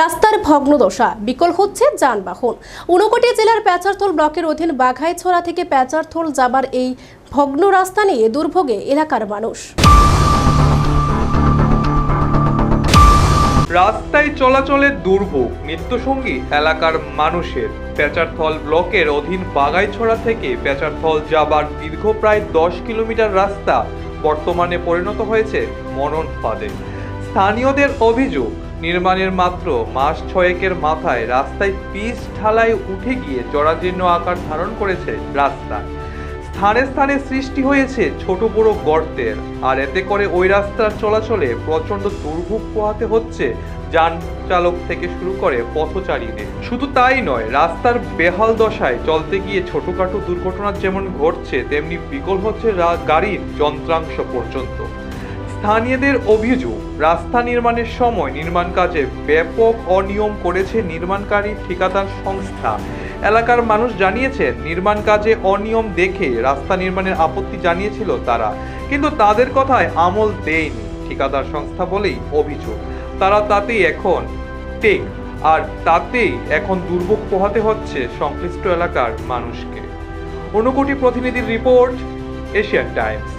রাস্তার ভগ্নদশা, বিকল হচ্ছে যানবাহন। ঊনকোটি জেলার প্যাচারথল ব্লকের অধীন বাঘাইছড়া থেকে প্যাচারথল যাবার এই ভগ্ন রাস্তা নিয়ে দুর্ভোগে এলাকার মানুষ। রাস্তায় চলাচলের দুর্ভোগ, নিত্যসঙ্গী এলাকার মানুষের। পেচারথল ব্লকের অধীন বাগাইছড়া থেকে পেচারথল যাবার দীর্ঘ প্রায় দশ কিলোমিটার রাস্তা বর্তমানে পরিণত হয়েছে মনন ফাঁদে। স্থানীয়দের অভিযোগ নির্মাণের মাত্র মাস ছয়েকের মাথায় রাস্তায় পিচ ঢালাই উঠে গিয়ে জরাজীর্ণ আকার ধারণ করেছে রাস্তা। স্থানে স্থানে সৃষ্টি হয়েছে ছোট বড় গর্তের। আর এতে করে ওই রাস্তার চলাচলে প্রচণ্ড দুর্ভোগ পোহাতে হচ্ছে যান চালক থেকে শুরু করে পথচারীদের। শুধু তাই নয়, রাস্তার বেহাল দশায় চলতে গিয়ে ছোটখাটো দুর্ঘটনা যেমন ঘটছে, তেমনি বিকল হচ্ছে গাড়ির যন্ত্রাংশ পর্যন্ত। স্থানীয়দের অভিযোগ, রাস্তা নির্মাণের সময় নির্মাণ কাজে ব্যাপক অনিয়ম করেছে নির্মাণকারী ঠিকাদার সংস্থা। এলাকার মানুষ জানিয়েছেন নির্মাণ কাজে অনিয়ম দেখে রাস্তা নির্মাণের আপত্তি জানিয়েছিল তারা। কিন্তু তাদের কথায় আমল দেয়নি ঠিকাদার সংস্থা বলেই অভিযোগ। তারা তাতেই এখন টেক, আর তাতেই এখন দুর্ভোগ পোহাতে হচ্ছে সংশ্লিষ্ট এলাকার মানুষকে। অনুকোটি প্রতিনিধির রিপোর্ট, এশিয়ান টাইমস।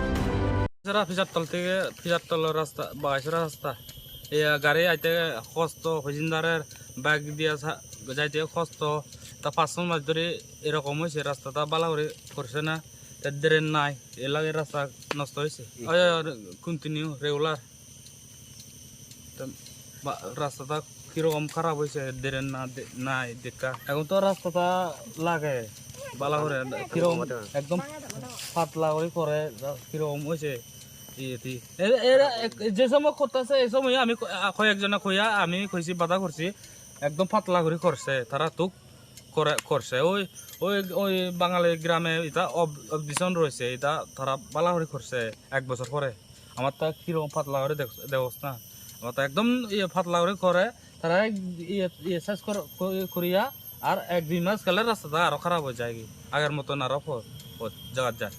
যারা ফিজারতল থেকে ফিজারতলের রাস্তা বাগাইছড়া রাস্তা এই গাড়ি আইতে কষ্ট হজিন্দারের ব্যাগ দিয়া যাইতে কষ্ট তা পাঁচশো মাস ধরে এরকম হয়েছে রাস্তাটা বালা করে করছে না ড্রেন নাই এলাকার রাস্তা নষ্ট হয়েছে কন্টিনিউ রেগুলার রাস্তাটা কীরকম খারাপ হয়েছে ড্রেন না নাই দেখা। এখন তো রাস্তাটা লাগে। বালা করে কীরকম একদম পাতলা করে করে কীরকম হয়েছে? যে সময় করতেছে এই সময় আমি কয়েকজনে কইয়া আমি কইছি বাধা করছি একদম পাতলা করে করছে তারা তুক করে করছে। ওই ওই ওই বাঙালি গ্রামে এটা অবডিশন রয়েছে এটা তারা বালা করে করছে এক বছর পরে। আমার তা কীরকম পাতলা করে দেখ- না। আমার তা একদম ইয়ে পাতলা করে করে তারা ইয়ে ইয়ে শেষ কর- করিয়া আর এক দুই মাস গেলে রাস্তাটা আরও খারাপ হয়ে যায় কি আগের মতন আরও জায়গা যায়।